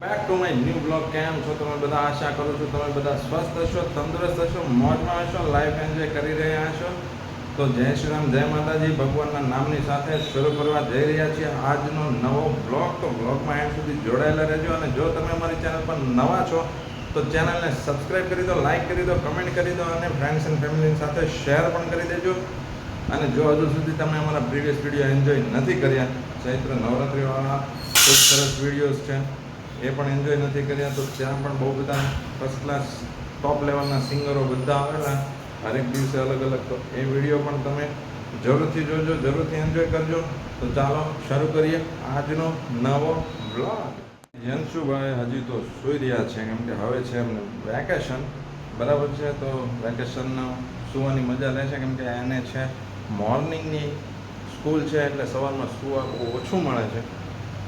Back to my new blog કેમ છો તમે બધા? આશા કરું છું તમે બધા સ્વસ્થ હશો, તંદુરસ્ત હશો, મોજમાં હશો લાઈફ એન્જોય કરી રહ્યા હશો તો જય શ્રી રામ, જય માતાજી. ભગવાનના નામની સાથે શરૂ કરવા જઈ રહ્યા છીએ આજનો નવો બ્લોગ તો બ્લોગમાં એન્ડ સુધી જોડાયેલા રહેજો અને જો તમે અમારી ચેનલ પર નવા છો, તો ચેનલને સબસ્ક્રાઈબ કરી દો લાઈક કરી દો કમેન્ટ કરી દો અને ફ્રેન્ડ્સ એન્ડ ફેમિલી સાથે શેર પણ કરી દેજો. અને જો હજુ સુધી તમે અમારા પ્રીવિયસ વીડિયો એન્જોય નથી કર્યા, ચૈત્ર નવરાત્રિવાળા ખૂબ સરસ વિડીયોઝ છે. એ પણ એન્જોય નથી કર્યા તો ત્યાં પણ બહુ બધા ફર્સ્ટ ક્લાસ ટોપ લેવલના સિંગરો બધા આવેલા. હરેક દિવસે અલગ અલગ તો એ વીડિયો પણ તમે જરૂરથી જોજો, જરૂરથી એન્જોય કરજો. તો ચાલો શરૂ કરીએ આજનો નવો બ્લોગ યંશુભાઈ હજી તો સૂઈ રહ્યા છે, કેમ કે હવે છે એમને વેકેશન બરાબર છે? તો વેકેશનનો સુવાની મજા લે છે, કેમ કે એને છે મોર્નિંગની સ્કૂલ છે, એટલે સવારમાં સુવા બહુ ઓછું મળે છે.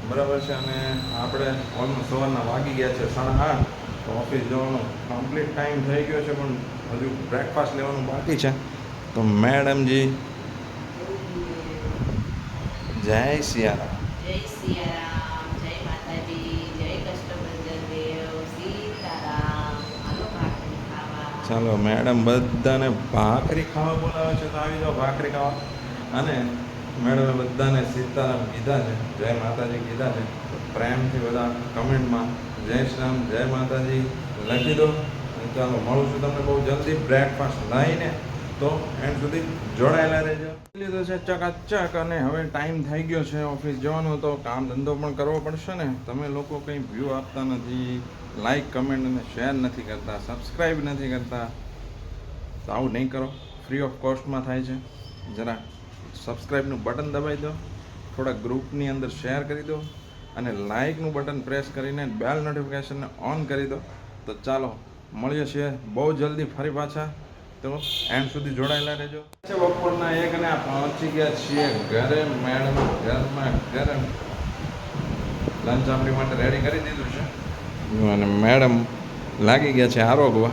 બરાબર છે અને આપણે ઓલમોસ્ટ સવારના વાગી ગયા છે સાડા આઠ. તો ઓફિસ જવાનો કમ્પ્લીટ ટાઈમ થઈ ગયો છે પણ હજુ બ્રેકફાસ્ટ લેવાનું બાકી છે. તો મેડમજી જય સિયારામ. જય સિયારામ જય માતાજી જય કષ્ટભંજન સીતારામ. હાલો ભાખરી ખાવા. ચાલો મેડમ બધાને ભાખરી ખાવા બોલાવે છે તો આવી જાઓ ભાખરી ખાવા. અને મેડમે બધાને સીતારામ કીધા છે, જય માતાજી કીધા છે. પ્રેમથી બધા કમેન્ટમાં જય શ્રામ જય માતાજી લખી દો. ચાલો, મળું છું તમને બહુ જલ્દી બ્રેકફાસ્ટ લઈને. તો એન્ડ સુધી જોડાયેલા રહેજો. લીધો છે ચકાચક અને હવે ટાઈમ થઈ ગયો છે ઓફિસ જવાનો, તો કામ ધંધો પણ કરવો પડશે ને. તમે લોકો કંઈ વ્યૂ આપતા નથી લાઈક કમેન્ટ અને શેર નથી કરતા સબસ્ક્રાઈબ નથી કરતા. તો આવું નહીં કરો. ફ્રી ઓફ કોસ્ટમાં થાય છે. જરા સબસ્ક્રાઈબનું બટન દબાવી દો, થોડા ગ્રુપની અંદર શેર કરી દો અને લાઇકનું બટન પ્રેસ કરીને બેલ નોટિફિકેશનને ઓન કરી દો. તો ચાલો, મળીએ છીએ બહુ જલ્દી ફરી પાછા. તો એન્ડ સુધી જોડાયેલા રહેજો. બપોરના એક આ પહોંચી ગયા છીએ ઘરે, મેડમ, ઘરમાં, ગરમ. લંચ આપણી માટે રેડી કરી દીધું છે. અને મેડમ લાગી ગયા છે આરોગવા.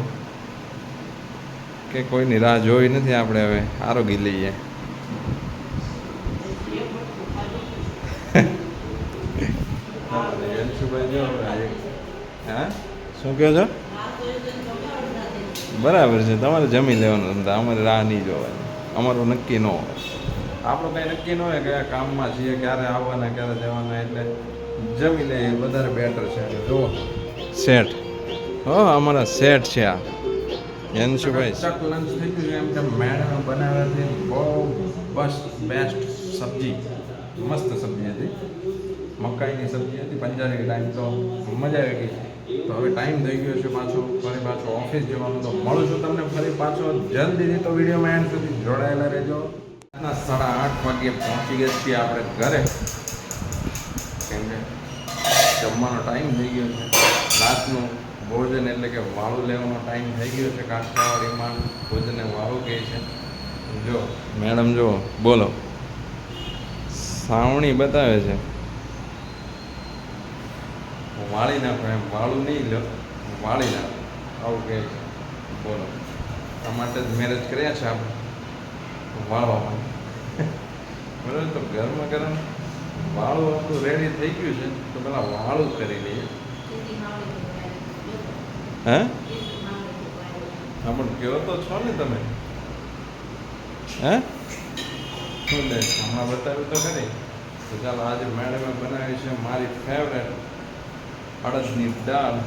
કે કોઈની રાહ જોઈ નથી આપણે હવે, આરોગી લઈએ હા શું કહો છો? બરાબર છે તમારે જમી લેવાનું ધંધા અમારે રાહ નહીં જોવાની. અમારું નક્કી ન હોય. આપણું કંઈ નક્કી ન હોય કે આ કામમાં છીએ ક્યારે આવવાના ક્યારે જવાના એટલે જમી લઈએ એ વધારે બેટર છે. જો સેટ. હો અમારા સેટ છે આ. યંશુભાઈ ચક લંચ થઈ ગયું એમ કે મેડમ બનાવેલી બહુ બસ બેસ્ટ સબ્જી. મસ્ત સબ્જી હતી. મકાઈની સબ્જી હતી, પંજાબી ટાઈમ તો મજા આવી ગઈ. તો હવે ટાઈમ થઈ ગયો છે પાછો, ફરી પાછો ઓફિસ જવાનું તો મળું છું તમને ફરી પાછો. જલ્દીથી તો વિડીયોમાં એન્ડ સુધી જોડાયેલા રહેજો. રાતના સાડા આઠ વાગ્યે પહોંચી ગયા છીએ આપણે ઘરે. કેમ કે જમવાનો ટાઈમ થઈ ગયો છે. રાતનું ભોજન એટલે કે વાળું લેવાનો ટાઈમ થઈ ગયો છે. કાઠિયાવાડીમાં ભોજનને વાળું કહે છે. જો, મેડમ, જો, બોલો. સાવણી બતાવે છે. વાળી નાખો, એમ વાળું નહીં લો વાળી નાખું. આવું કહે છે. બોલો. આ માટે જ મેરેજ કર્યા છે આપણે. વાળવા માટે. બરાબર, તો ગરમા ગરમ વાળું આપણું રેડી થઈ ગયું છે, તો પેલા વાળું કરી લઈએ. હે? હા પણ કહો તો છો ને તમે? હે? શું લે? હમણાં બતાવ્યું તો ખરી. તો ચાલો આજે મેડમે બનાવી છે મારી ફેવરેટ અડદની દાળ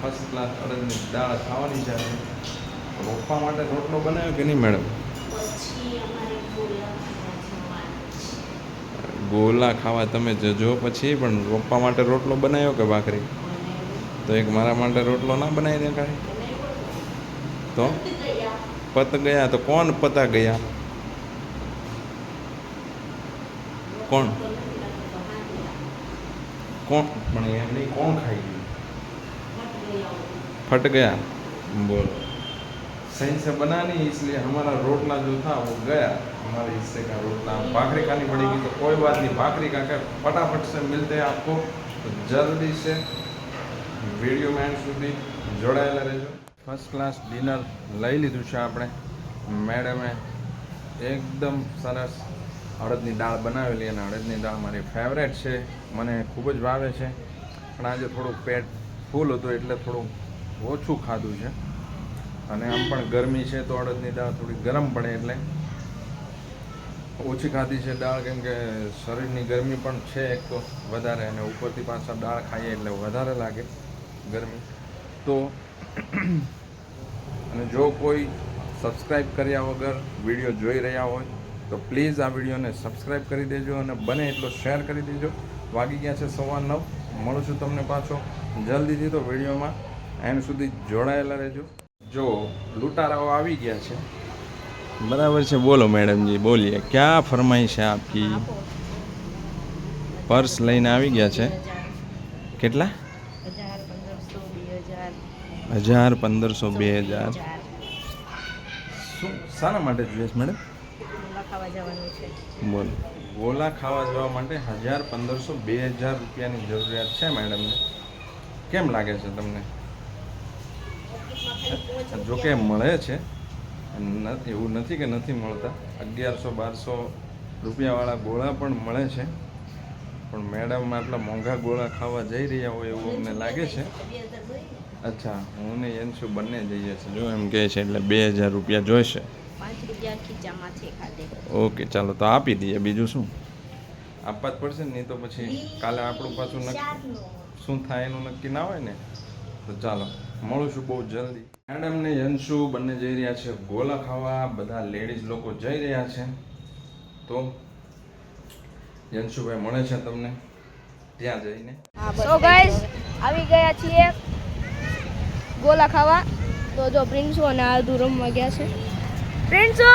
ફર્સ્ટ ક્લાસ અડદની દાળ ખાવાની છે રોપવા માટે રોટલો બનાવ્યો કે નહીં મેડમ? ગોલા ખાવા તમે જજો પછી પણ રોપવા માટે રોટલો બનાવ્યો કે ભાખરી? તો એક મારા માટે રોટલો ના બનાવી દે કાંઈ તો? પત ગયા તો કોણ પતા ગયા? કોણ? કોણ પણ એમ નહીં કોણ ખાઈ ગયું फट गया बोलो सही से बना नहीं इसलिए हमारा रोटला जो था वो गया हमारे हिस्से का रोटला भाखरी खानी पड़ेगी तो कोई बात नहीं भाखरी खा कर फटाफट से मिलते हैं आपको तो जल्दी से વિડીયો મેન સુધી જોડાયેલા રહેજો ફર્સ્ટ ક્લાસ ડિનર લઈ લીધું છે આપણે મેડમે એકદમ સરસ અડદની દાળ બનાવેલી અને અડદની દાળ મારી ફેવરેટ છે. મને ખૂબ જ ભાવે છે. પણ આજે થોડુંક પેટ ફૂલ હતું એટલે થોડું ઓછું ખાધું છે. અને આમ પણ ગરમી છે તો અડદની દાળ થોડી ગરમ પડે એટલે ઓછી ખાધી છે દાળ, કેમ કે શરીરની ગરમી પણ છે એક તો વધારે અને ઉપરથી પાછા દાળ ખાઈએ એટલે વધારે લાગે ગરમી. તો અને જો કોઈ સબસ્ક્રાઈબ કર્યા વગર વીડિયો જોઈ રહ્યા હોય તો પ્લીઝ આ વિડીયોને સબસ્ક્રાઈબ કરી દેજો અને બને એટલો શેર કરી દેજો. વાગી ગયા છે સવા નવ. મળું છું તમને પાછો. જલ્દીથી તો વિડીયોમાં એન્ડ સુધી જોડાયેલા રહેજો. જો લૂંટારાઓ આવી ગયા છે. બરાબર છે બોલો મેડમજી બોલીએ. ક્યાં ફરમાઈશ છે આપકી? આપો પર્સ લઈને આવી ગયા છે? કેટલા? હજાર પંદરસો બે હજાર. શું શાના માટે જોઈએ છે મેડમ? ખાવા જવાનું છે? બોલો. ગોલા ખાવા જવા માટે હજાર પંદરસો બે હજાર રૂપિયાની જરૂરિયાત છે મેડમને. કેમ લાગે છે તમને? જો કે મળે છે એવું નથી કે નથી મળતા. અગિયારસો બારસો રૂપિયાવાળા ગોળા પણ મળે છે. પણ મેડમ આટલા મોંઘા ગોળા ખાવા જઈ રહ્યા હોય એવું અમને લાગે છે. અચ્છા હું ને યંશુ બંને જઈએ છીએ. જો એમ કહે છે એટલે બે હજાર રૂપિયા જોઈશે. પાંચ રૂપિયા ખીચામાંથી ખાધે ઓકે ચાલો તો આપી દઈએ. બીજું શું? આપવા જ પડશે ને નહીં તો પછી કાલે આપણું પાછું નક્કી શું થાય એનું નક્કી ના હોય ને તો ચાલો મળું છું બહુ જલ્દી. મેડમ ને યંશુ બંને જઈ રહ્યા છે ગોલા ખાવા. બધા લેડીઝ લોકો જઈ રહ્યા છે. તો યંશુભાઈ મળે છે તમને. ત્યાં જઈને. સો ગાઈઝ આવી ગયા છીએ ગોલા ખાવા. તો જો પ્રિન્સુ અને આદુ રમવા ગયા છે. પ્રિન્સુ!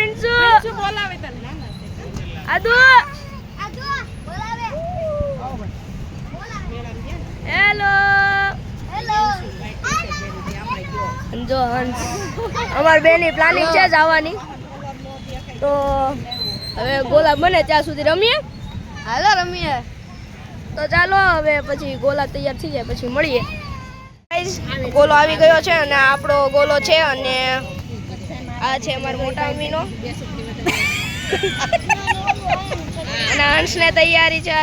બોલાવે આદુ. હેલો. જો હંસ. અમારી બેની પ્લાનિંગ છે જવાની તો હવે ગોલા બને ત્યાં સુધી રમીએ. હાલો રમીએ. તો ચાલો હવે પછી ગોલા તૈયાર થઈ જાય પછી મળીએ. ગોલો આવી ગયો છે અને આપણો ગોલો છે અને આ છે અમારા મોટા અમીનો. અને હંસને તૈયારી છે.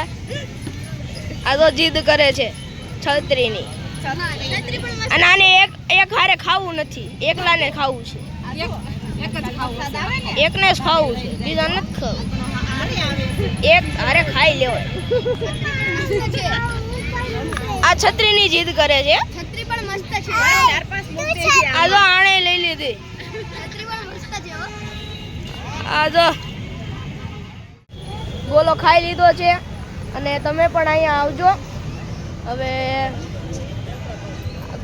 આ તો જીદ કરે છે. છત્રીની. અને આને એક એક હારે ખાવું નથી. એકલાને ખાવું છે. એકને જ ખાવું છે. બીજા નથી ખાવું. એક હારે ખાઈ લેવાય. આ છત્રીની જીદ કરે છે. છત્રી પણ મસ્ત છે. આ તો આણે લઈ લીધી. આ જો ગોલો ખાઈ લીધો છે. અને તમે પણ અહીંયા આવજો. હવે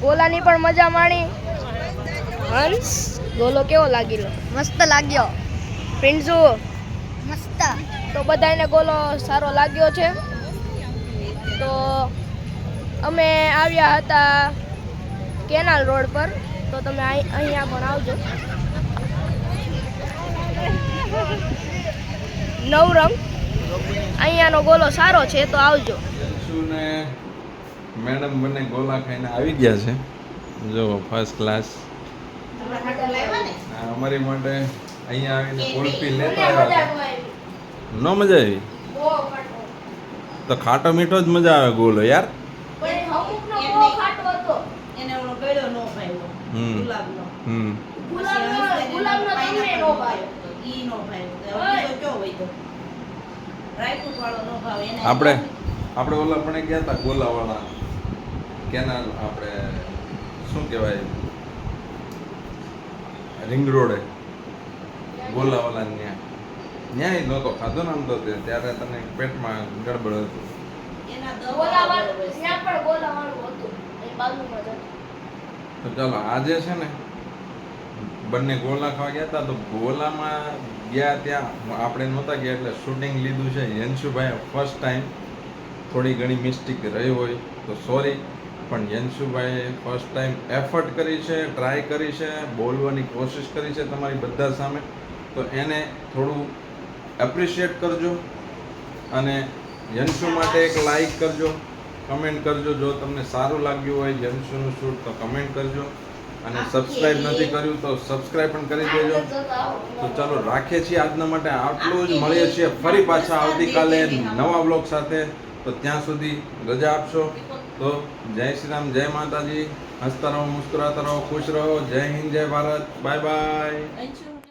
ગોલાની પણ મજા માણી. હંસ ગોલો કેવો લાગેલો? મસ્ત લાગ્યો. પ્રિન્સુ? મસ્ત. તો બધાને ગોલો સારો લાગ્યો છે. તો અમે આવ્યા હતા કેનાલ રોડ પર. તો તમે અહીં- અહીંયા પણ આવજો. નવરંગ અહીંયાનો ગોલો સારો છે તો આવજો. ને મેડમ બંને ગોલા ખાઈને આવી ગયા છે. જો ફર્સ્ટ ક્લાસ અમારી માટે અહીંયા આવીને કુલ્ફી લેતા આવ્યા. ન મજા આવી? તો ખાટો મીઠો જ મજા આવે ગોલો યાર એને ઓલો ગળ્યો નો ભાવ્યો હમ. ગુલાબનો હમ ઈ નો ભાવ્યો તો હવે બીજો કયો હોય તો ડ્રાયફ્રૂટ વાળો નો ભાવે એને આપણે આપણે ઓલા પણ ગયા હતા ગોલાવાળા. કેનાલ આપણે શું કહેવાય? રિંગ રોડે. ગોલાવાળા ત્યાં ન્યાય નહોતો ખાધો ને આમ તો તે ત્યારે તને પેટમાં ગડબડ હતું. તો ચાલો આજે છે ને બંને ગોલા ખાવા ગયા હતા તો ગોલામાં ગયા ત્યાં, આપણે નહોતા ગયા એટલે શૂટિંગ લીધું છે. યંશુભાઈ ફર્સ્ટ ટાઈમ થોડી ઘણી મિસ્ટેક રહી હોય તો સોરી પણ યંશુભાઈએ ફર્સ્ટ ટાઈમ એફર્ટ કરી છે ટ્રાય કરી છે, બોલવાની કોશિશ કરી છે તમારી બધા સામે. તો એને થોડું એપ્રિશિએટ કરજો અને યંશુ માટે એક લાઈક કરજો કમેન્ટ કરજો. જો તમને સારું લાગ્યું હોય યંશુનું શૂટ તો કમેન્ટ કરજો. અને સબસ્ક્રાઇબ નથી કર્યું તો સબસ્ક્રાઇબ પણ કરી દેજો. તો ચાલો રાખીએ છીએ આજના માટે આટલું જ. મળીએ છીએ ફરી પાછા આવતીકાલે નવા બ્લોગ સાથે. તો ત્યાં સુધી રજા આપશો. તો જય શ્રી રામ જય માતાજી. હસતા રહો મુસ્કુરાતા રહો ખુશ રહો. જય હિન્દ જય ભારત. Bye bye.